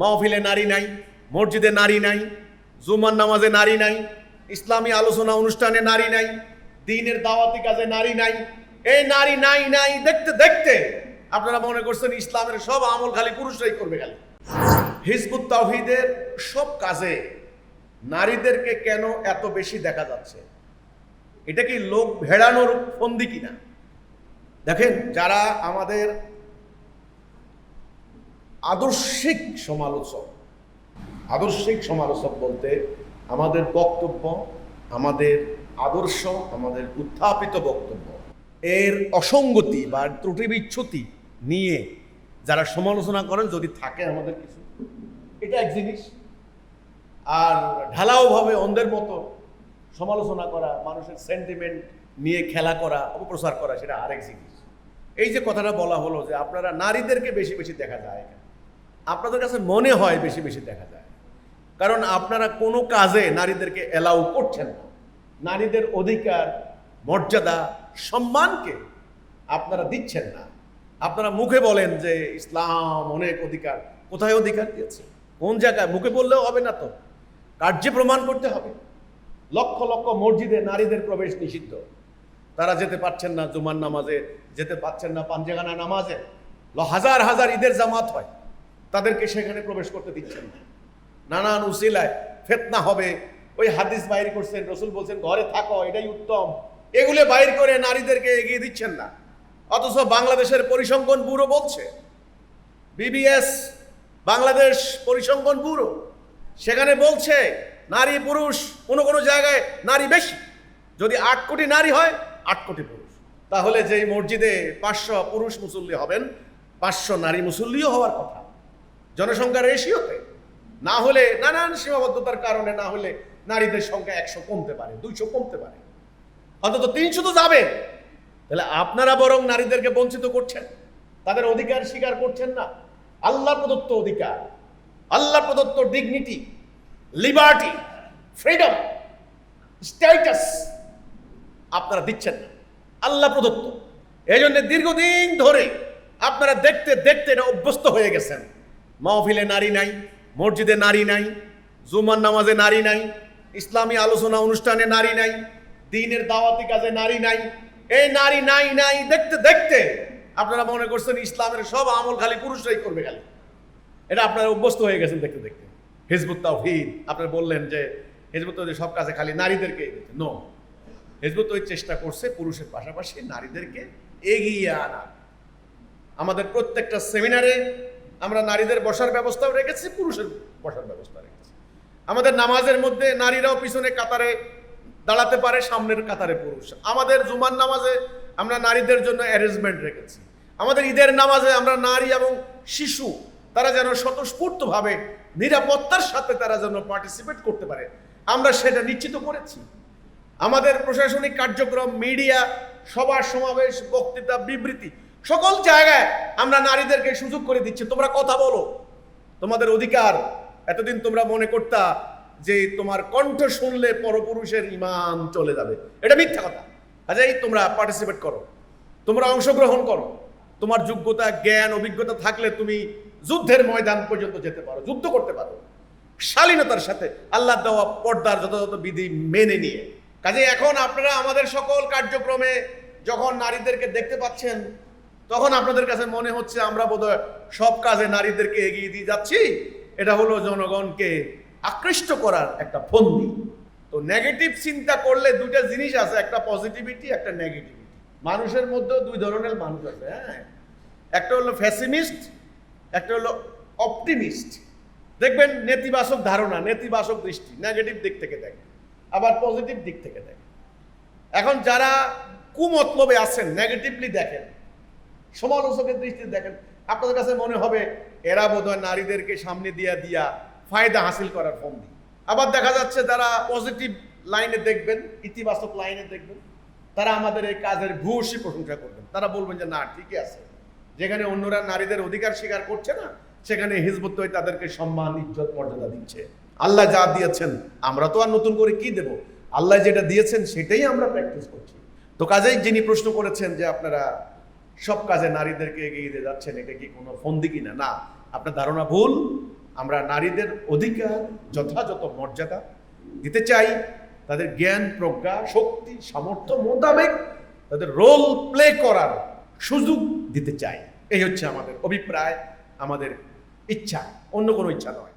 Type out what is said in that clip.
মাহফিলে নারী নাই, মসজিদে নারী নাই, জুমার নামাজে নারী নাই, ইসলামী আলোচনা অনুষ্ঠানে নারী নাই, দিনের দাওয়াতি কাজে নারী নাই, এই নারী নাই নাই, দেখতে দেখতে আপনারা মনে করছেন ইসলামের সব আমল খালি পুরুষরাই করবে খালি। হিজবুত তাওহিদের সব কাজে নারীদেরকে কেন এত বেশি দেখা যাচ্ছে? এটা কি লোক ভেড়ানোর ফন্দি কিনা? দেখেন, যারা আমাদের আদর্শিক সমালোচক। আদর্শিক সমালোচক বলতে আমাদের বক্তব্য, আমাদের আদর্শ, আমাদের উত্থাপিত বক্তব্য। এর অসঙ্গতি বা ত্রুটি বিচ্ছুতি নিয়ে যারা সমালোচনা করেন, যদি থাকে আমাদের কিছু, এটা এক জিনিস। আর ঢালাওভাবে অন্ধের মতো সমালোচনা করা, মানুষের সেন্টিমেন্ট নিয়ে খেলা করা, অপপ্রচার করা, সেটা আরেক জিনিস। এই যে কথাটা বলা হলো যে আপনারা নারীদেরকে বেশি বেশি দেখা যায় আপনাদের কাছে মনে হয় বেশি বেশি দেখা যায়। কারণ আপনারা কোনো কাজে নারীদেরকে অ্যালাউ করছেন না। নারীদের অধিকার, মর্যাদা, সম্মানকে আপনারা দিচ্ছেন না। আপনারা মুখে বলেন যে ইসলাম অনেক অধিকার, কোথায় অধিকার দিয়েছে? কোন জায়গায়? মুখে বললেও হবে না তো। কার্যে প্রমাণ করতে হবে। লক্ষ লক্ষ মসজিদে নারীদের প্রবেশ নিষিদ্ধ। তারা যেতে পারছেন না জুমার নামাজে, যেতে পারছেন না পাঞ্জেগানা নামাজে। হাজার হাজার ঈদের জামাত হয়। তাদেরকে সেখানে প্রবেশ করতে দিচ্ছেন নানান উসিলায় ফেতনা হবে। ওই হাদিস বাইর করছেন, রসুল বলছেন, ঘরে থাকো, এটাই উত্তম। এগুলো বাইর করে নারীদেরকে এগিয়ে দিচ্ছেন না। অথচ বাংলাদেশের পরিসংখ্যান ব্যুরো বলছে, বিবিএস, বাংলাদেশ পরিসংখ্যান ব্যুরো। সেখানে বলছে, নারী, পুরুষ, কোনো কোনো জায়গায় নারী বেশি। যদি আট কোটি নারী হয়, আট কোটি পুরুষ। তাহলে যেই মসজিদে পাঁচশো পুরুষ মুসল্লি হবেন, পাঁচশো নারী মুসল্লিও হওয়ার কথা। জনসংখ্যার রেশিওতে। না হলে নানান সীমাবদ্ধতার কারণে না হলে নারীদের সংখ্যা একশো কমতে পারে, দুইশো কমতে পারে। অন্তত তিনশো তো যাবে। তাহলে আপনারা বরং নারীদেরকে বঞ্চিত করছেন। তাদের অধিকার স্বীকার করছেন না। আল্লাহ প্রদত্ত অধিকার আল্লাহ প্রদত্ত ডিগনিটি লিবার্টি ফ্রিডম স্ট্যাটাস আপনারা দিচ্ছেন না। আল্লাহ প্রদত্ত। এই জন্য দীর্ঘদিন ধরে আপনারা দেখতে দেখতে এটা অভ্যস্ত হয়ে গেছেন। মাহফিলে নারী নাই, মসজিদে নারী নাই, জুমার নামাজে নারী নাই, ইসলামী আলোচনা অনুষ্ঠানে নারী নাই, দিনের দাওয়াতি কাজে নারী নাই, এই নারী নাই নাই, দেখতে দেখতে আপনারা মনে করছেন ইসলামের সব আমল খালি পুরুষরাই করবে খালি। এটা আপনারা অভ্যস্ত হয়ে গেছেন দেখতে দেখতে। হিজবুত তাওহিদ, আপনারা বললেন যে হিজবুত সব কাজে খালি নারীদেরকে নো, হিজবুত চেষ্টা করছে পুরুষের পাশাপাশি নারীদেরকে এগিয়ে আনা। আমাদের প্রত্যেকটা সেমিনারে আমরা নারীদের বসার ব্যবস্থাও রেখেছি, পুরুষের বসার ব্যবস্থা রেখেছি। আমাদের নামাজের মধ্যে নারীরাও পিছনে কাতারে দাঁড়াতে পারে, সামনের কাতারে পুরুষ। আমাদের জুমার নামাজে আমরা নারীদের জন্য অ্যারেঞ্জমেন্ট রেখেছি। আমাদের ঈদের নামাজে আমরা নারী এবং শিশু, তারা যেন স্বতঃস্ফূর্তভাবে নিরাপত্তার সাথে তারা যেন পার্টিসিপেট করতে পারে, আমরা সেটা নিশ্চিত করেছি। আমাদের প্রশাসনিক কার্যক্রম মিডিয়া সভা, সমাবেশ, বক্তৃতা, বিবৃতি সকল জায়গায় আমরা নারীদেরকে সুযোগ করে দিচ্ছি। তোমরা কথা বলো। তোমাদের অধিকার। এতদিন তোমরা মনে করতা যে তোমার কণ্ঠ শুনলে পরপুরুষের ইমান চলে যাবে। এটা মিথ্যা কথা। আচ্ছা এই তোমরা পার্টিসিপেট করো। তোমরা অংশগ্রহণ করো। তোমার যোগ্যতা, জ্ঞান, অভিজ্ঞতা থাকলে তুমি যুদ্ধের ময়দান পর্যন্ত যেতে পারো, যুদ্ধ করতে পারো। শালীনতার সাথে আল্লাহ দেওয়া পর্দার যথাযথ বিধি মেনে নিয়ে। কাজে এখন আপনারা আমাদের সকল কার্যক্রমে যখন নারীদেরকে দেখতে পাচ্ছেন তখন আপনাদের কাছে মনে হচ্ছে আমরা বোধহয় সব কাজে নারীদেরকে এগিয়ে দিয়ে যাচ্ছি। এটা হলো জনগণকে আকৃষ্ট করার একটা ফন্দি। তো নেগেটিভ চিন্তা করলে দুইটা জিনিস আছে, একটা পজিটিভিটি একটা নেগেটিভিটি মানুষের মধ্যেও দুই ধরনের মানুষ আছে হ্যাঁ? একটা হলো ফ্যাসিমিস্ট একটা হলো অপটিমিস্ট দেখবেন নেতিবাচক ধারণা, নেতিবাচক দৃষ্টি নেগেটিভ দিক থেকে দেখে, আবার পজিটিভ দিক থেকে দেখে। এখন যারা কুমতলবে আছেন নেগেটিভলি দেখেন সমালোচকের দৃষ্টিতে দেখেন, আপনাদের কাছে মনে হবে এরা বোধহয় নারীদেরকে সামনে দিয়া দিয়া ফায়দা হাসিল করার ফন্দি আবার দেখা যাচ্ছে তারা পজিটিভ লাইনে দেখবেন, ইতিবাচক লাইনে দেখবেন, তারা আমাদের এই কাজের ভূয়সী প্রশংসা করবেন। তারা বলবেন যে, না, ঠিকই আছে। যেখানে অন্যরা নারীদের অধিকার স্বীকার করছে না, সেখানে হিজবুত তাদেরকে সম্মান, ইজ্জত, মর্যাদা দিচ্ছে। আল্লাহ যা দিয়েছেন, আমরা তো আর নতুন করে কি দেব? আল্লাহ যেটা দিয়েছেন, সেটাই আমরা প্র্যাকটিস করছি। তো কাজেই যিনি প্রশ্ন করেছেন যে, আপনারা সব কাজে নারীদেরকে এগিয়ে দিয়ে যাচ্ছেন, এটা কি কোনো ফন্দি কিনা? না, আপনার ধারণা ভুল। আমরা নারীদের অধিকার, যথাযথ মর্যাদা দিতে চাই। তাদের জ্ঞান, প্রজ্ঞা, শক্তি, সামর্থ্য মোতাবেক তাদের রোল প্লে করার সুযোগ দিতে চাই। এই হচ্ছে আমাদের অভিপ্রায়, আমাদের ইচ্ছা, অন্য কোনো ইচ্ছা নয়।